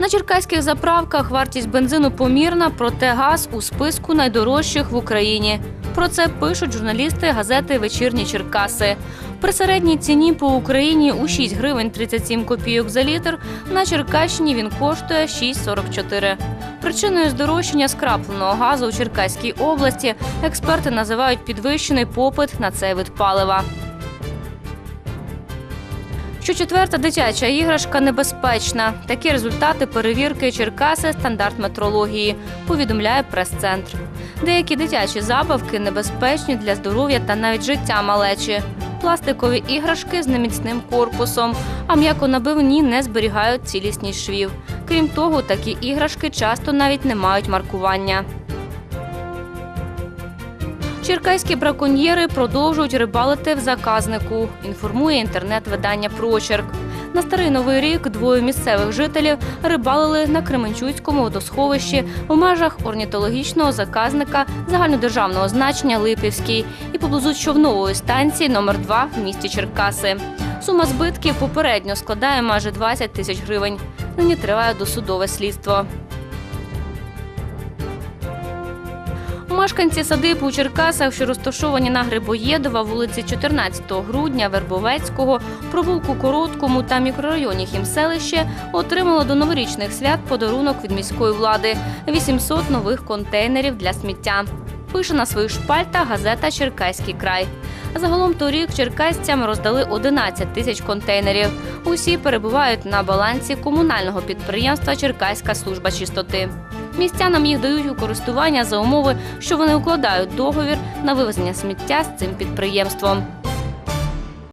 На черкаських заправках вартість бензину помірна, проте газ у списку найдорожчих в Україні. Про це пишуть журналісти газети Вечірні Черкаси. При середній ціні по Україні у 6 гривень 37 копійок за літр. На Черкащині він коштує 6,44. Причиною здорожчання скрапленого газу у Черкаській області експерти називають підвищений попит на цей вид палива. Щочетверта дитяча іграшка небезпечна. Такі результати перевірки Черкаси стандарт метрології, повідомляє прес-центр. Деякі дитячі забавки небезпечні для здоров'я та навіть життя малечі. Пластикові іграшки з неміцним корпусом, а м'яконабивні не зберігають цілісність швів. Крім того, такі іграшки часто навіть не мають маркування. Черкаські браконьєри продовжують рибалити в заказнику. Інформує інтернет-видання Прочерк. На старий новий рік двоє місцевих жителів рибалили на Кременчуцькому водосховищі в межах орнітологічного заказника загальнодержавного значення Липівський і поблизу човнової станції номер 2 в місті Черкаси. Сума збитків попередньо складає майже 20 тисяч гривень. Нині триває досудове слідство. Мешканці садиб у Черкасах, що розташовані на Грибоєдова, вулиці 14 грудня, Вербовецького, провулку Короткому та мікрорайоні Хімселище, отримали до новорічних свят подарунок від міської влади 800 нових контейнерів для сміття. Пише на своїх шпальтах газета Черкаський край. Загалом торік черкасцям роздали 11 тисяч контейнерів. Усі перебувають на балансі комунального підприємства Черкаська служба чистоти. Містянам їх дають у користування за умови, що вони укладають договір на вивезення сміття з цим підприємством.